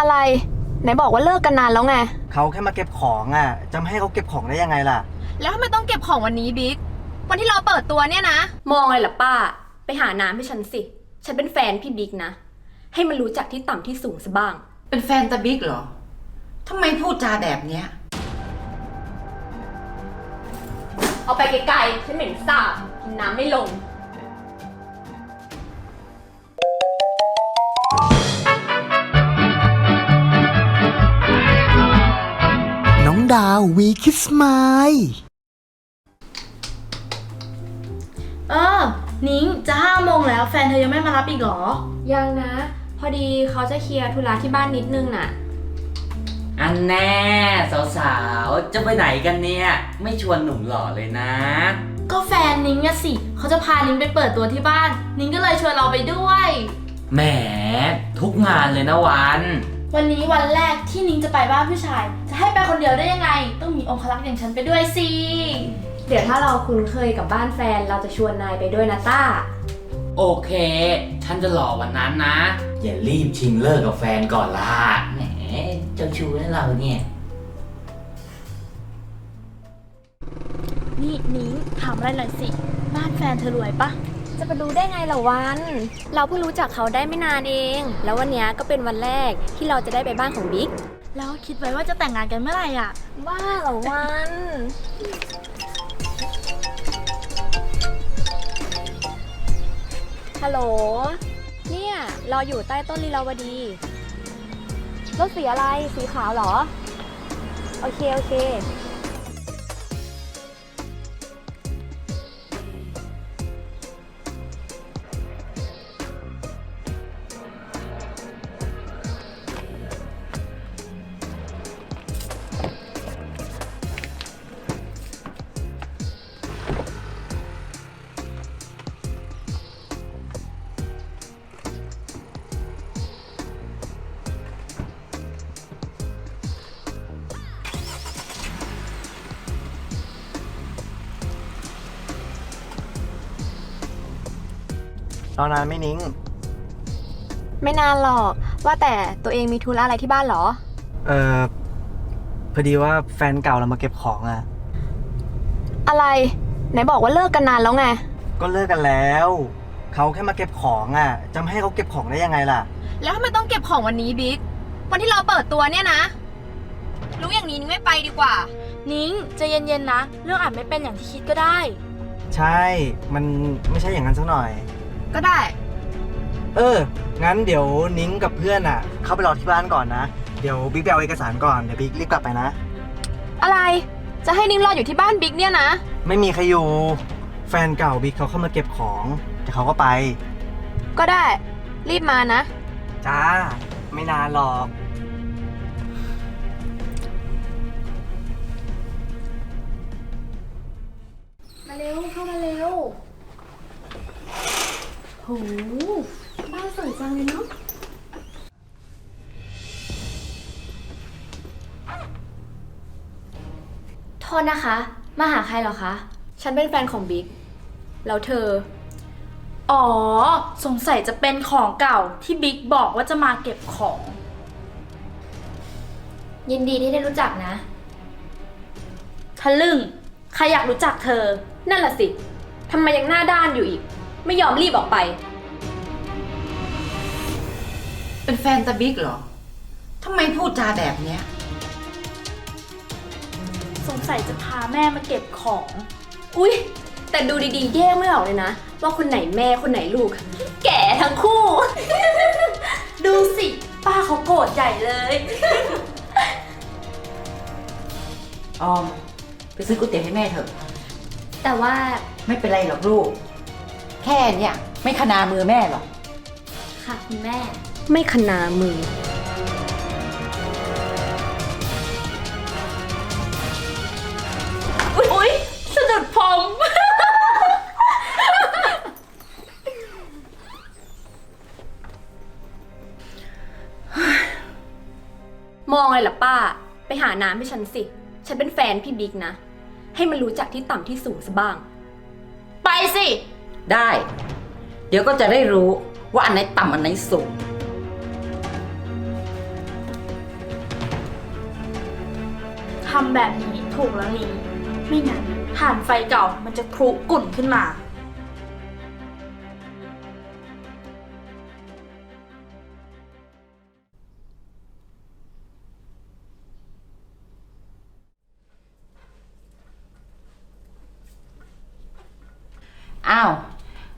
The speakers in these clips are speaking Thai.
อะไร ไหนบอกว่าเลิกกันนานแล้วไง เขาแค่มาเก็บของอะ จะไม่ให้เขาเก็บของได้ยังไงล่ะ แล้วทำไมต้องเก็บของวันนี้บิ๊ก วันที่เราเปิดตัวเนี่ยนะ มองอะไรล่ะป้า ไปหาน้ำให้ฉันสิ ฉันเป็นแฟนพี่บิ๊กนะ ให้มันรู้จักที่ต่ำที่สูงซะบ้าง เป็นแฟนตาบิ๊กเหรอ ทำไมพูดจาแบบเนี้ย เอาไปไกลๆ ฉันเหม็นสาบกินน้ำไม่ลง ดาววีคิสไมล์เออ นิ้งจะห้าโมงแล้วแฟนเธอยังไม่มารับอีกเหรอ ยังนะ พอดีเขาจะเคลียร์ธุระที่บ้านนิดนึงน่ะ อันแน่สาวๆ จะไปไหนกันเนี่ย ไม่ชวนหนุ่มหล่อเลยนะ ก็แฟนนิ้งอะสิ เขาจะพานิ้งไปเปิดตัวที่บ้าน นิ้งก็เลยชวนเราไปด้วย แหมทุกงานเลยนะวัน วันนี้วันแรกที่นิ้งจะไปบ้านผู้ชาย จะให้ไปคนเดียวได้ยังไง ต้องมีองคลักษ์อย่างฉันไปด้วยสิ เดี๋ยวถ้าเราคุ้นเคยกับบ้านแฟนเราจะชวนนายไปด้วยนะต้า โอเค ฉันจะหล่อวันนั้นนะ อย่ารีบชิงเลิกกับแฟนก่อนล่ะแหมเจ้าชู้นะเราเนี่ย นี่นิ้งถามอะไรหน่อยสิ บ้านแฟนเธอรวยปะ จะไปรู้ได้ไงล่ะวัน เราเพิ่งรู้จักเขาได้ไม่นานเอง แล้ววันเนี้ยก็เป็นวันแรกที่เราจะได้ไปบ้านของบิ๊ก แล้วคิดไว้ว่าจะแต่งงานกันเมื่อไหร่อะ บ้าเหรอวัน ฮัลโหล เนี่ยเราอยู่ใต้ต้นลีลาวดี รถสีอะไร สีขาวเหรอ โอเค โอเค รอนานไหม่นิ้ง ไม่นานหรอก ว่าแต่ตัวเองมีธุระอะไรที่บ้านเหรอ เออพอดีว่าแฟนเก่าเรามาเก็บของอะอะไร ไหนบอกว่าเลิกกันนานแล้วไง ก็เลิกกันแล้ว เขาแค่มาเก็บของอะจะไม่ให้เขาเก็บของได้ยังไงล่ะ แล้วทำไมต้องเก็บของวันนี้บิ๊ก วันที่เราเปิดตัวเนี่ยนะ รู้อย่างนี้นิ้งไม่ไปดีกว่า นิ้งใจะเย็นๆนะ เรื่องอาจไม่เป็นอย่างที่คิดก็ได้ ใช่ มันไม่ใช่อย่างนั้นสักหน่อย ก็ได้ เออ งั้นเดี๋ยวนิ้งกับเพื่อนอะ เข้าไปรอที่บ้านก่อนนะ เดี๋ยวบิ๊กไปเอาเอกสารก่อน เดี๋ยวบิ๊กรีบกลับไปนะ อะไร จะให้นิ้งรออยู่ที่บ้านบิ๊กเนี่ยนะ ไม่มีใครอยู่ แฟนเก่าบิ๊กเขาเข้ามาเก็บของเดี๋ยวเขาก็ไป ก็ได้ รีบมานะ จ้า ไม่นานหรอก มาเร็วเข้ามาเร็วโหบ้านสวยจังเลยเนาะโทษนะคะ มาหาใครเหรอคะ ฉันเป็นแฟนของบิ๊ก แล้วเธอ อ๋อ สงสัยจะเป็นของเก่าที่บิ๊กบอกว่าจะมาเก็บของ ยินดีที่ได้รู้จักนะ ทะลึ่ง ใครอยากรู้จักเธอ นั่นล่ะสิ ทำไมยังหน้าด้านอยู่อีก ไม่ยอมรีบออกไป เป็นแฟนตาบิ๊กเหรอ ทำไมพูดจาแบบเนี้ย สงสัยจะพาแม่มาเก็บของ อุ๊ย แต่ดูดีๆ แยกไม่ออกเลยนะ ว่าคนไหนแม่คนไหนลูก แก่ทั้งคู่ ดูสิ ป้าเขาโกรธใหญ่เลย ออม ไปซื้อก๋วยเตี๋ยวให้แม่เถอะ แต่ว่าไม่เป็นไรหรอกลูก แค่เนี่ยไม่ขนามือแม่หรอก ค่ะคุณแม่ ไม่ขนามือ อุ๊ยอุ๊ยสะดุดผม มองอะไรล่ะป้า ไปหาน้ำให้ฉันสิ ฉันเป็นแฟนพี่บิ๊กนะ ให้มันรู้จักที่ต่ำที่สูงซะบ้าง ไปสิ ได้ เดี๋ยวก็จะได้รู้ว่าอันไหนต่ำอันไหนสูง ทำแบบนี้ถูกแล้วนี่ไม่งั้นถ่านไฟเก่ามันจะครุกุ่นขึ้นมา อ้าว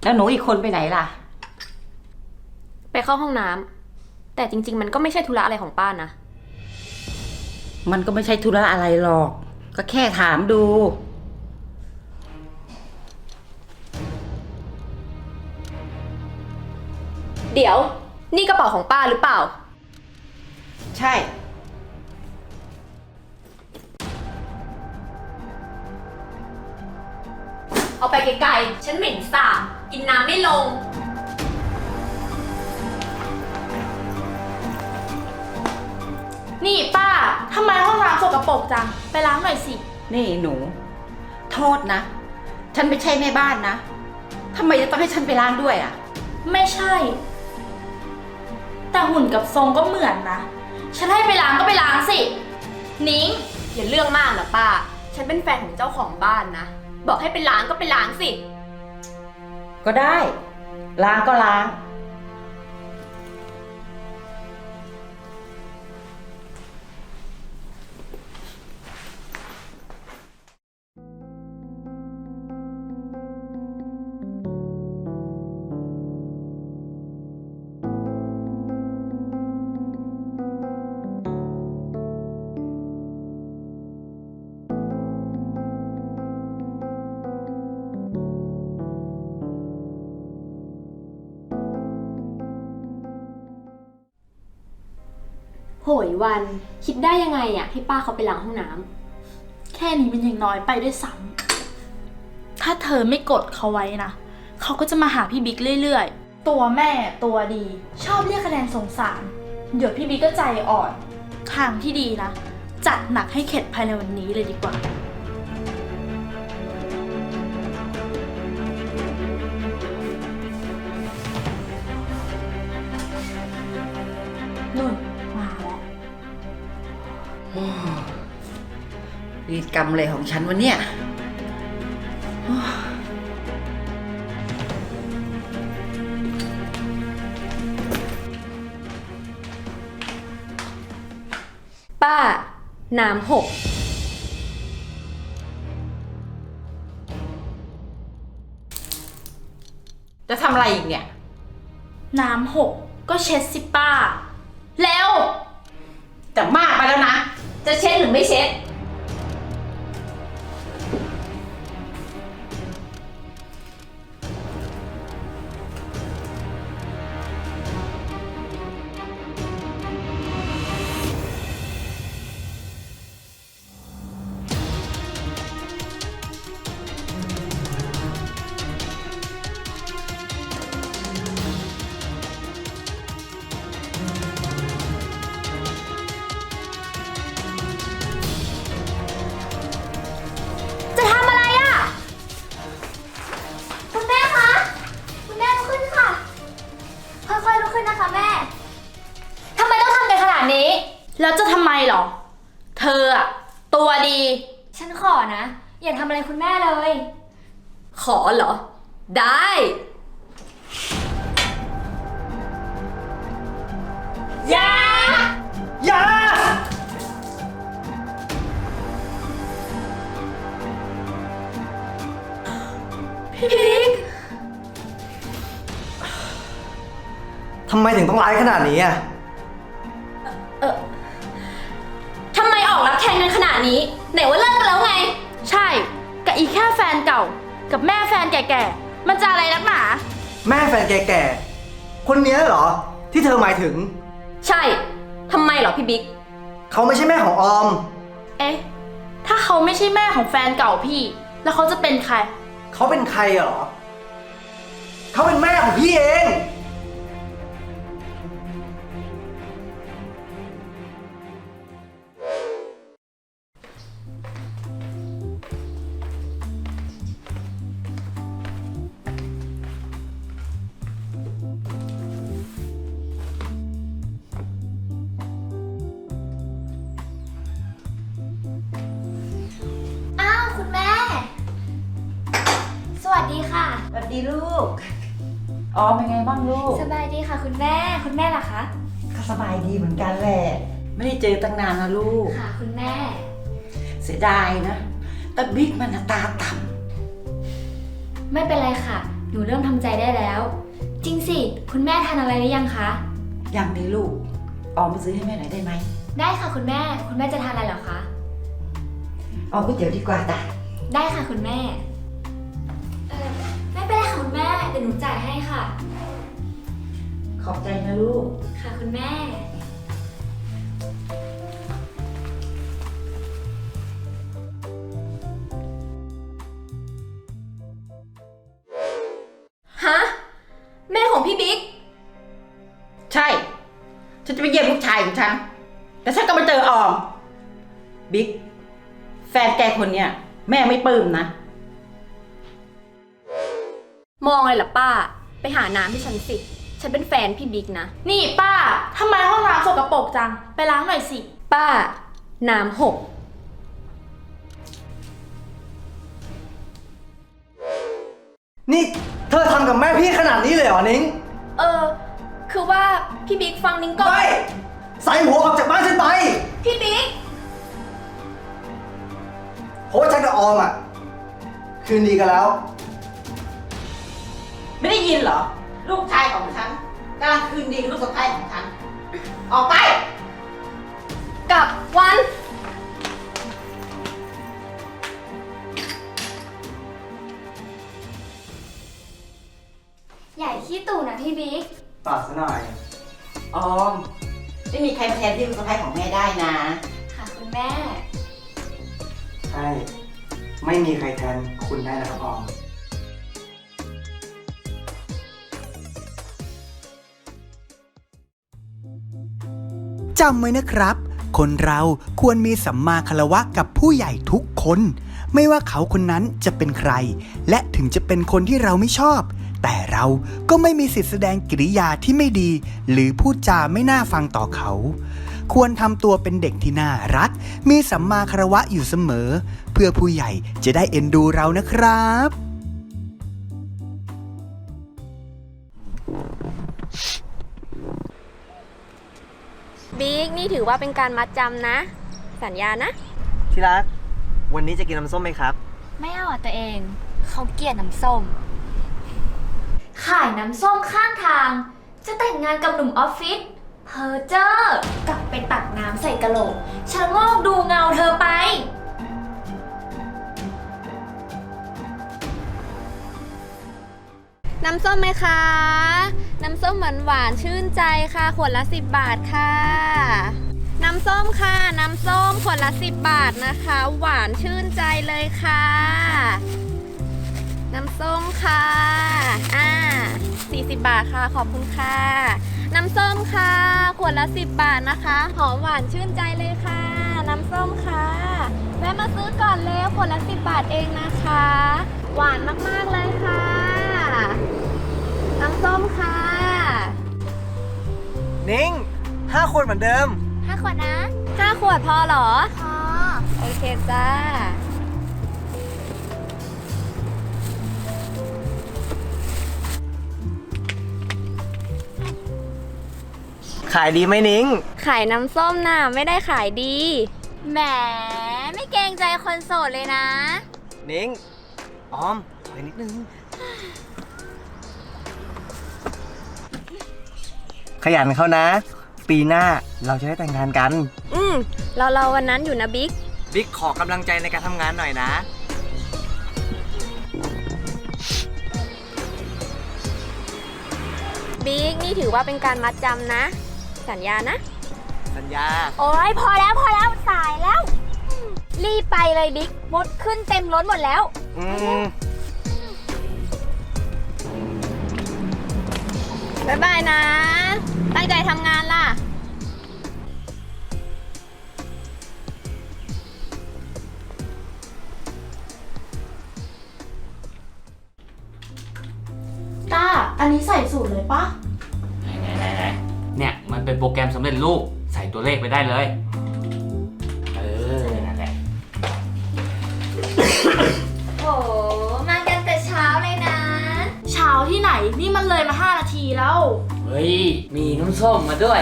แล้วหนูอีกคนไปไหนล่ะ ไปเข้าห้องน้ำแต่จริง ๆ มันก็ไม่ใช่ธุระอะไรของป้านะ มันก็ไม่ใช่ธุระอะไรหรอก ก็แค่ถามดู เดี๋ยว นี่กระเป๋าของป้าหรือเปล่า ใช่ เอาไปไกลๆ ฉันเหม็นสาบ กินน้ำไม่ลง นี่ป้า ทำไมห้องน้ำสกปรกจัง ไปล้างหน่อยสิ นี่หนู โทษนะ ฉันไม่ใช่แม่บ้านนะทำไมจะต้องให้ฉันไปล้างด้วยอะ ไม่ใช่ แต่หุ่นกับทรงก็เหมือนนะ ฉันให้ไปล้างก็ไปล้างสิ นิ้ง อย่าเรื่องมากนะป้า ฉันเป็นแฟนของเจ้าของบ้านนะ บอกให้ไปล้างก็ไปล้างสิ ก็ได้ ล้างก็ล้าง วัน คิดได้ยังไงอะให้ป้าเขาไปล้างห้องน้ำ แค่นี้มันยังน้อยไปด้วยซ้ำถ้าเธอไม่กดเขาไว้นะ เขาก็จะมาหาพี่บิ๊กเรื่อยๆ ตัวแม่ตัวดี ชอบเรียกคะแนนสงสาร เดี๋ยวพี่บิ๊กก็ใจอ่อน ทางที่ดีนะ จัดหนักให้เข็ดภายในวันนี้เลยดีกว่า กรรมอะไรของฉันวะเนี่ย ป้า น้ำหก จะทำอะไรอีกเนี่ย น้ำหก ก็เช็ดสิป้า แล้ว แต่มากไปแล้วนะ จะเช็ดหรือไม่เช็ด ฉันขอนะ อย่าทำอะไรคุณแม่เลย ขอเหรอ ได้อย่าอย่าพี่บิ๊กทำไมถึงต้องร้ายขนาดนี้อะเออทำไมออกรับแทนกันขนาดนี้ ไหนว่าเลิกกันแล้วไง ใช่ กับอีแค่แฟนเก่า กับแม่แฟนแก่ๆ มันจะอะไรนักหนา แม่แฟนแก่ๆ คนเนี้ยเหรอ ที่เธอหมายถึง ใช่ ทำไมเหรอพี่บิ๊ก เขาไม่ใช่แม่ของออม เอ๊ะ ถ้าเขาไม่ใช่แม่ของแฟนเก่าพี่ แล้วเขาจะเป็นใคร เขาเป็นใครอะเหรอ เขาเป็นแม่ของพี่เอง ดีลูก อ๋อเป็นไงบ้างลูก สบายดีค่ะ คุณแม่ คุณแม่ล่ะคะ ก็สบายดีเหมือนกันแหละ ไม่ได้เจอตั้งนานนะลูก ค่ะ คุณแม่ เสียดายนะแต่บิ๊กมันน่ะตาต่ไม่เป็นไรค่ะ หนูเริ่มทำใจได้แล้ว จริงสิ คุณแม่ทานอะไรหรือยังคะำยังดีลูก ออมไปซื้อให้แม่หน่อยได้ไหมได้ค่ะคุณแม่ คุณแม่จะทานอะไรเหรอคะ เอาก๋วยเตี๋ยวดีกว่าจ้ะได้ค่ะคุณแม่ ม่เดี๋ยวหนูจ่ายให้ค่ะ ขอบใจนะลูก ค่ะคุณแม่ ฮะ แม่ของพี่บิ๊ก ใช่ ฉันจะไปเยี่ยมลูกชายของฉัน แต่ฉันก็มาเจอออม บิ๊ก แฟนแกคนเนี้ยแม่ไม่ปลื้มนะ มองเลยเหรอป้า ไปหาน้ำให้ฉันสิ ฉันเป็นแฟนพี่บิ๊กนะ นี่ป้าทำไมห้องน้ำสกปรกจัง ไปล้างหน่อยสิ ป้า น้ำหก นี่เธอทำกับแม่พี่ขนาดนี้เลยเหรอนิ้งเออ คือว่าพี่บิ๊กฟังนิ้งก่อนไม่ใส่หัวออกจากบ้านฉันไป พี่บิ๊ก เพราะว่าฉันกับออมอะ คืนดีกันแล้ว ไม่ได้ยินเหรอ ลูกชายของฉันกำลังคืนดีกับลูกสะใภ้ของฉัน ออกไปกับวัน ใหญ่ขี้ตู่นะพี่บิ๊ก ปากซะหน่อย ออม ไม่มีใครมาแทนที่ลูกสะใภ้ของแม่ได้นะ ค่ะคุณแม่ ใช่ ไม่มีใครแทนคุณได้นะครับออม จำไว้นะครับ คนเราควรมีสัมมาคารวะกับผู้ใหญ่ทุกคน ไม่ว่าเขาคนนั้นจะเป็นใคร และถึงจะเป็นคนที่เราไม่ชอบ แต่เราก็ไม่มีสิทธิแสดงกิริยาที่ไม่ดี หรือพูดจาไม่น่าฟังต่อเขา ควรทำตัวเป็นเด็กที่น่ารัก มีสัมมาคารวะอยู่เสมอ เพื่อผู้ใหญ่จะได้เอ็นดูเรานะครับ บิ๊กนี่ถือว่าเป็นการมัดจำนะ สัญญานะ ที่รัก วันนี้จะกินน้ำส้มไหมครับ ไม่เอาอะตัวเอง เขาเกลียดน้ำส้ม ขายน้ำส้มข้างทาง จะแต่งงานกับหนุ่มออฟฟิศเพอเจอร์กลับไปตักน้ำใส่กะโหลกชะโงกดูเงาเธอไป น้ำส้มไหมคะ น้ำส้มหวานหวานชื่นใจค่ะ ขวดละ 10 บาทค่ะ น้ำส้มค่ะ น้ำส้มขวดละ 10 บาทนะคะ หวานชื่นใจเลยค่ะ น้ำส้มค่ะ อ่า 40 บาทค่ะ ขอบคุณค่ะ น้ำส้มค่ะ ขวดละ 10 บาทนะคะ หอมหวานชื่นใจเลยค่ะ น้ำส้มค่ะแวะมาซื้อก่อนเลยขวดละ 10 บาทเองนะคะ หวานมากๆเลยค่ะ น้ำส้มค่ะนิ้งห้าคนเหมือนเดิม ห้าขวดนะห้าขวดพอเหรอ พอโอเคจ้า ขายดีไหมนิ้ง ขายน้ำส้มน่ะไม่ได้ขายดี แหมไม่เกรงใจคนโสดเลยนะ นิ้งออมถอยนิดนึง ขยันเขานะ ปีหน้าเราจะได้แต่งงานกัน อืมเราเราวันนั้นอยู่นะบิ๊ก บิ๊กขอกำลังใจในการทำงานหน่อยนะ บิ๊กนี่ถือว่าเป็นการมัดจำนะ สัญญานะ สัญญา โอ้ยพอแล้วพอแล้วสายแล้วรีบไปเลยบิ๊กมดขึ้นเต็มรถหมดแล้ว อืมบ๊ายบายนะ ตั้งใจทำงานล่ะ ต้า อันนี้ใส่สูตรเลยปะไหนๆๆๆเนี่ยมันเป็นโปรแกรมสำเร็จรูปใส่ตัวเลขไปได้เลย เออ นั่นแหละ โห มากันแต่เช้าเลยนะชที่ไหน นี่มันเลยมา 5 นาทีแล้ว เฮ้ย มีน้ำส้มมาด้วย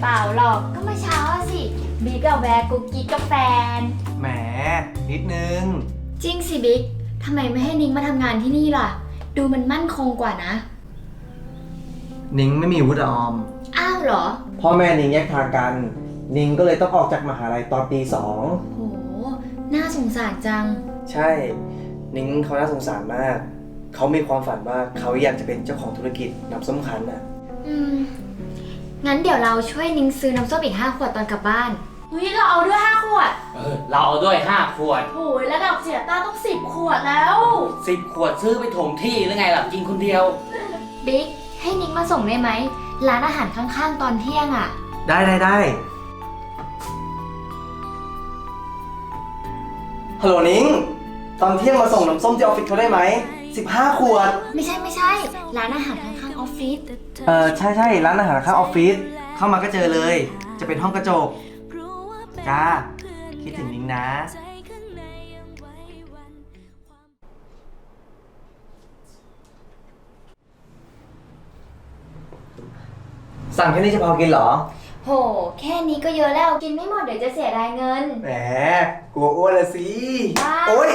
เปล่าหรอกก็เมื่อเช้าอะสิ บิ๊กกับแวร์กุ๊กกิ๊กกับแฟน แหมนิดนึง จริงสิบิ๊กทำไมไม่ให้นิ้งมาทำงานที่นี่ล่ะ ดูมันมั่นคงกว่านะ นิ้งไม่มีวุฒิอะออม อ้าวเหรอ พ่อแม่นิ้งแยกทางกัน นิ้งก็เลยต้องออกจากมหาลัยตอนปีสองโห น่าสงสารจัง ใช่ นิ้งเขาน่าสงสารมาก เขามีความฝันว่าเขาอยากจะเป็นเจ้าของธุรกิจน้ำส้มคั้นอะ อืม งั้นเดี๋ยวเราช่วยนิ้งซื้อน้ำส้มอีก 5 ขวดตอนกลับบ้านเฮ้ยเราเอาด้วย5ขวดเออเราเอาด้วย 5 ขวดโอ้ยระดับเสียต้าต้อง10ขวดแล้ว 10 ขวดซื้อไปถมที่หรือไงล่ะกินคนเดียว บิ๊ก ให้นิ้งมาส่งได้ไหม ร้านอาหารข้างๆ ตอนเที่ยงอะ ได้ได้ได้ฮัลโหลนิ้ง ตอนเที่ยงมาส่งน้ำส้มที่ออฟฟิศเขาได้ไหม 15 ขวด ไม่ใช่ไม่ใช่ ร้านอาหารข้างๆออฟฟิศเออใช่ใช่ร้านอาหารข้างออฟฟิศเข้ามาก็เจอเลย จะเป็นห้องกระจก จ้า คิดถึงนิ้งนะ สั่งแค่นี้จะพอกินเหรอ โห แค่นี้ก็เยอะแล้วกินไม่หมดเดี๋ยวจะเสียดายเงิน แหมกลัวอ้วนละสิบ้าโอ๊ย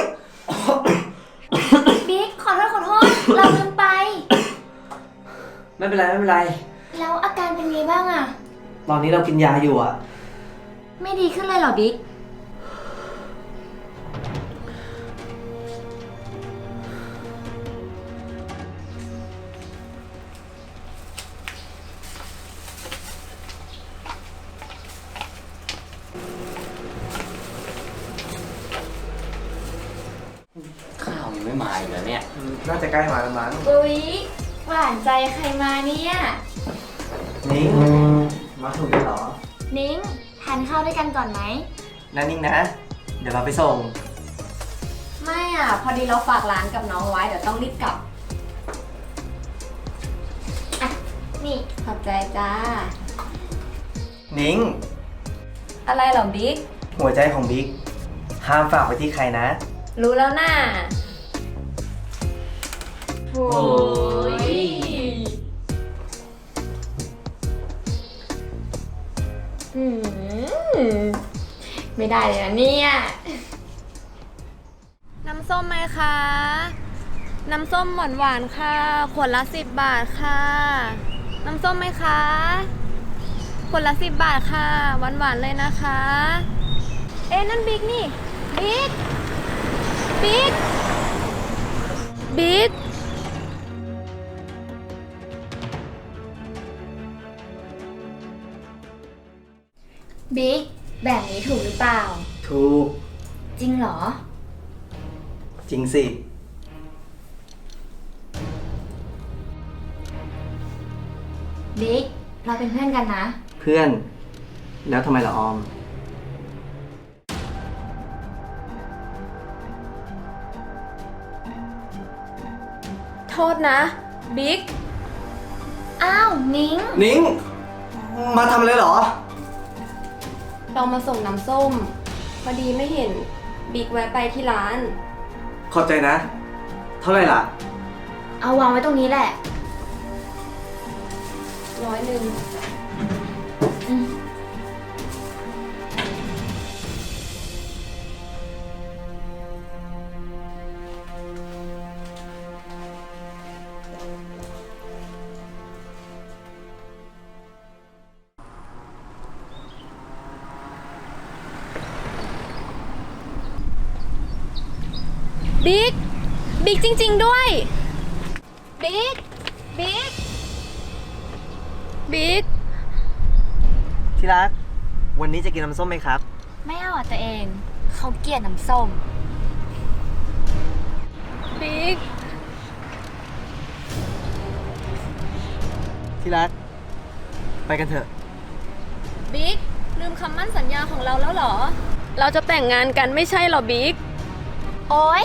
บิ๊กขอโทษขอโทษ เราลืมไป ไม่เป็นไรไม่เป็นไร แล้วอาการเป็นไงบ้างอะตอนนี้เรากินยาอยู่อะไม่ดีขึ้นเลยเหรอบิ๊ก หวานใจใครมาเนี่ย นิ้งมาถูกแล้วเหรอนิ้งทานข้าวด้วยกันก่อนไหม นั่นนิ่งนะ เดี๋ยวเราไปส่ง ไม่อะ พอดีเราฝากร้านกับน้องไว้ เดี๋ยวต้องรีบกลับนี่ขอบใจจ้า นิ้งอะไรเหรอบิ๊ก หัวใจของบิ๊กห้ามฝากไปที่ใครนะ รู้แล้วน่าโอ้ ไม่ได้เลยนะเนี่ย น้ำส้มไหมคะ น้ำส้มหวานหวานๆค่ะ ขวดละสิบบาทค่ะ น้ำส้มไหมคะ ขวดละสิบบาทค่ะ หวานหวานๆเลยนะคะ เอ๊ะนั่นบิ๊กนี่ บิ๊ก บิ๊ก บิ๊ก บิ๊ก แบบนี้ถูกหรือเปล่า ถูก จริงเหรอ จริงสิ บิ๊ก เราเป็นเพื่อนกันนะ เพื่อน แล้วทำไมล่ะออม โทษนะ บิ๊ก อ้าว นิ้ง นิ้ง มาทำอะไรเหรอ เรามาส่งน้ำส้ม พอดีไม่เห็นบิ๊กแวะไปที่ร้าน ขอบใจนะ เท่าไหร่ล่ะ เอาวางไว้ตรงนี้แหละ ร้อยหนึ่งบิ๊ บิ๊กจริง ๆ ด้วย บิ๊ก บิ๊ก บิ๊ก ที่รัก วันนี้จะกินน้ำส้มไหมครับ ไม่เอาอะตัวเอง เขาเกลียดน้ำส้ม บิ๊ก ที่รัก ไปกันเถอะ บิ๊ก ลืมคำมั่นสัญญาของเราแล้วเหรอ เราจะแต่งงานกันไม่ใช่เหรอบิ๊ก โอ๊ย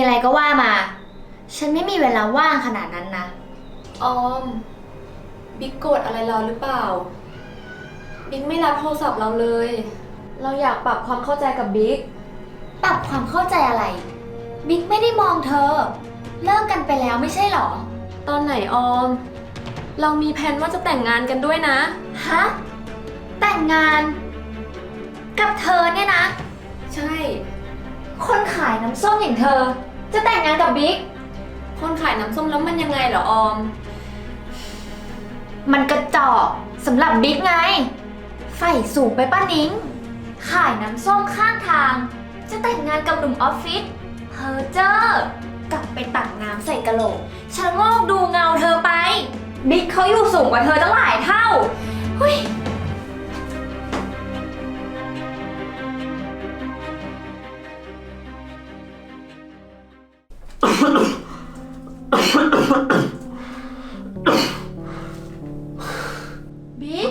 อะไรก็ว่ามา ฉันไม่มีเวลาว่างขนาดนั้นนะ ออม บิ๊กโกรธอะไรเราหรือเปล่า บิ๊กไม่รับโทรศัพท์เราเลย เราอยากปรับความเข้าใจกับบิ๊ก ปรับความเข้าใจอะไร บิ๊กไม่ได้มองเธอ เลิกกันไปแล้วไม่ใช่หรอ ตอนไหนออม เรามีแผนว่าจะแต่งงานกันด้วยนะ ฮะ แต่งงาน กับเธอเนี่ยนะ ใช่ คนขายน้ำส้มอย่างเธอ จะแต่งงานกับบิ๊ก คนขายน้ำส้มแล้วมันยังไงเหรอออม มันกระจอกสำหรับบิ๊กไง ไฟสูงไปป้านิ้ง ขายน้ำส้มข้างทาง จะแต่งงานกับหนุ่มออฟฟิศเพอเจอร์กลับไปตักน้ำใส่กะโหลกชะโงกดูเงาเธอไป บิ๊กเขาอยู่สูงกว่าเธอตั้งหลายเท่าเฮ้ย บิ๊ก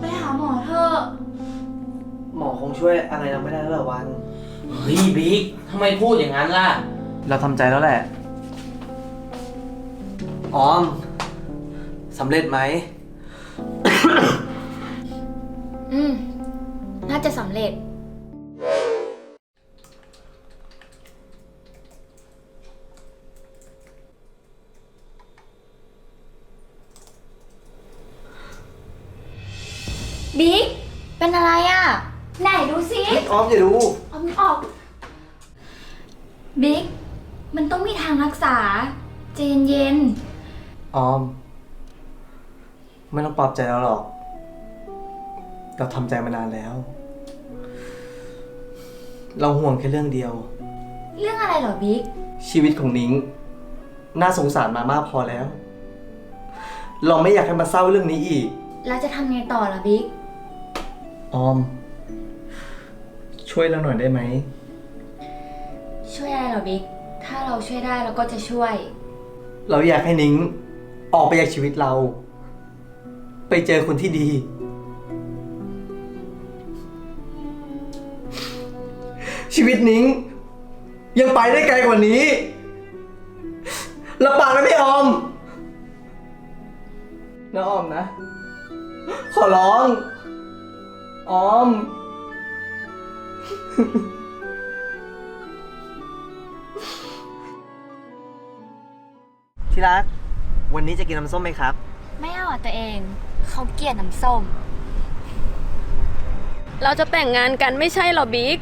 ไปหาหมอเถอะหมอคงช่วยอะไรเราไม่ได้แล้วเหรอวัน เฮ้ยบิ๊กทำไมพูดอย่างนั้นล่ะ เราทำใจแล้วแหละ ออมสำเร็จไหม อืม น่าจะสำเร็จ บิ๊ก เป็นอะไรอะ่ะ ไหนดูสิ ออมอย่าดู เอามันออก บิ๊ก มันต้องมีทางรักษา เจนเย็นออม ไม่ต้องปลอบใจเราหรอก เราทำใจมานานแล้ว เราห่วงแค่เรื่องเดียว ๆเรื่องอะไรเหรอบิ๊ก ชีวิตของนิ้ง น่าสงสารมามากพอแล้ว เราไม่อยากให้มาเศร้าเรื่องนี้อีกเราจะทำไงต่อล่ะบิ๊ก ออม ช่วยเราหน่อยได้ไหม ช่วยอะไรเหรอบิ๊ก ถ้าเราช่วยได้เราก็จะช่วย เราอยากให้นิ้งออกไปจากชีวิตเรา ไปเจอคนที่ดี ชีวิตนิ้ง ยังไปได้ไกลกว่านี้รับปากนะพี่ออมนะออมนะ ขอร้อง ออม ที่รัก วันนี้จะกินน้ำส้มไหมครับ ไม่เอาอะตัวเอง เขาเกลียดน้ำส้ม เราจะแต่งงานกันไม่ใช่เหรอบิ๊ก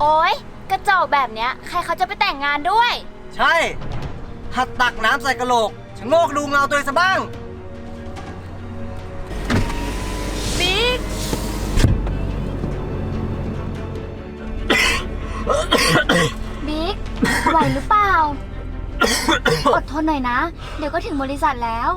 โอ๊ย กระจอกแบบเนี้ย ใครเขาจะไปแต่งงานด้วย ใช่ หัดตักน้ำใส่กระโหลกชะโงกดูเงาตัวเองซะบ้าง บิ๊กไหวหรือเปล่า อดทนหน่อยนะ เดี๋ยวก็ถึงบริษัทแล้ว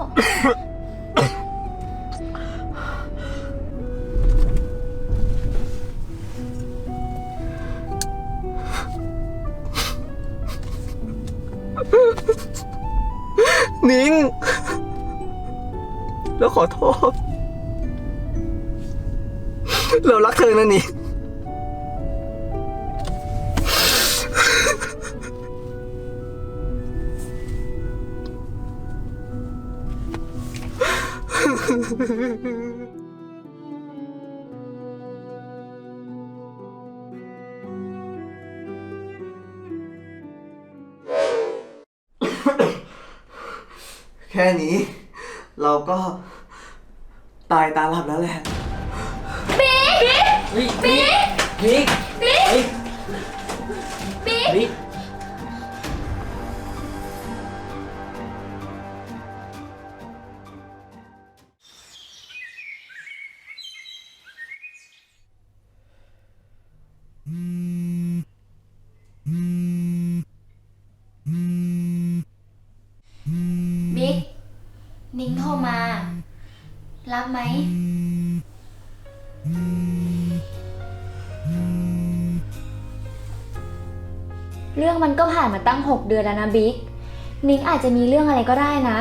นิ้ง แล้วขอโทษ เรารักเธอนะนิ้ง ก็ตายตาหลับแล้วแหละ งโทรมา รับไหม เรื่องมันก็ผ่านมาตั้ง 6 เดือนแล้วนะบิ๊ก นิ้งอาจจะมีเรื่องอะไรก็ได้นะ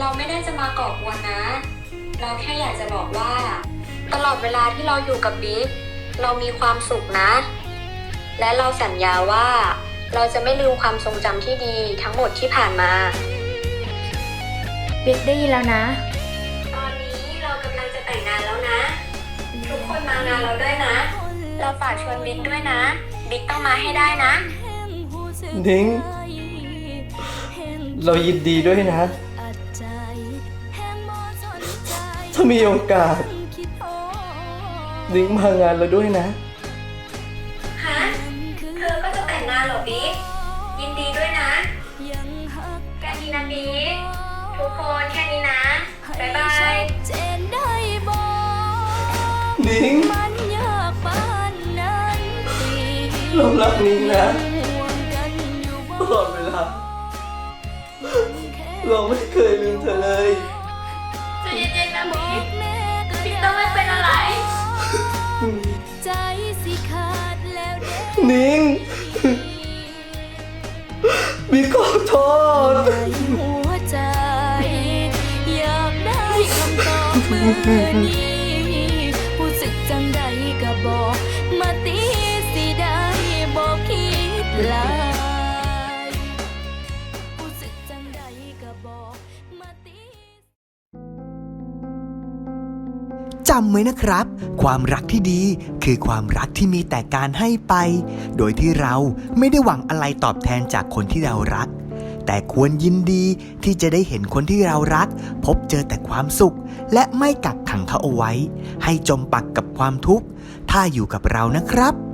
เราไม่ได้จะมาก่อกวนนะ เราแค่อยากจะบอกว่า ตลอดเวลาที่เราอยู่กับบิ๊กเรามีความสุขนะ และเราสัญญาว่า เราจะไม่ลืมความทรงจำที่ดีทั้งหมดที่ผ่านมา บิ๊กได้ยินแล้วนะ ตอนนี้เรากำลังจะแต่งงานแล้วนะ ทุกคนมางานเราด้วยนะ เราฝากชวนบิ๊กด้วยนะ บิ๊กต้องมาให้ได้นะ นิ้ง เรายินดีด้วยนะ ถ้ามีโอกาสนิ้งมางานเราด้วยนะ ฮะ เธอก็จะแต่งงานเหรอบิ๊กยินดีด้วยนะ แค่นี้นะบิ๊กทุกคนแค่นี้นะ บ๊ายบายเจนได้บอกนิ้งมันยากปานนั้นสิเรารักนิ้งนะห่วงกันอยู่ตลอดเวลาเราไม่เคยลืมเธอเลยจะเย็ นๆนะบิ๊กแม่ก็บิ๊กต้องไม่เป็นอะไร ใจสิขาดแล้วเด้นิ้งบิ๊กขอโทษในหัวใจ อยากได้คำตอบมือนี้รู้สึกจังใดก็บอก มาตีสิได้บอกคิดหลาย จำไว้นะครับ ความรักที่ดีคือความรักที่มีแต่การให้ไป โดยที่เราไม่ได้หวังอะไรตอบแทนจากคนที่เรารัก แต่ควรยินดีที่จะได้เห็นคนที่เรารัก พบเจอแต่ความสุข และไม่กักขังเขาเอาไว้ ให้จมปักกับความทุกข์ ถ้าอยู่กับเรานะครับ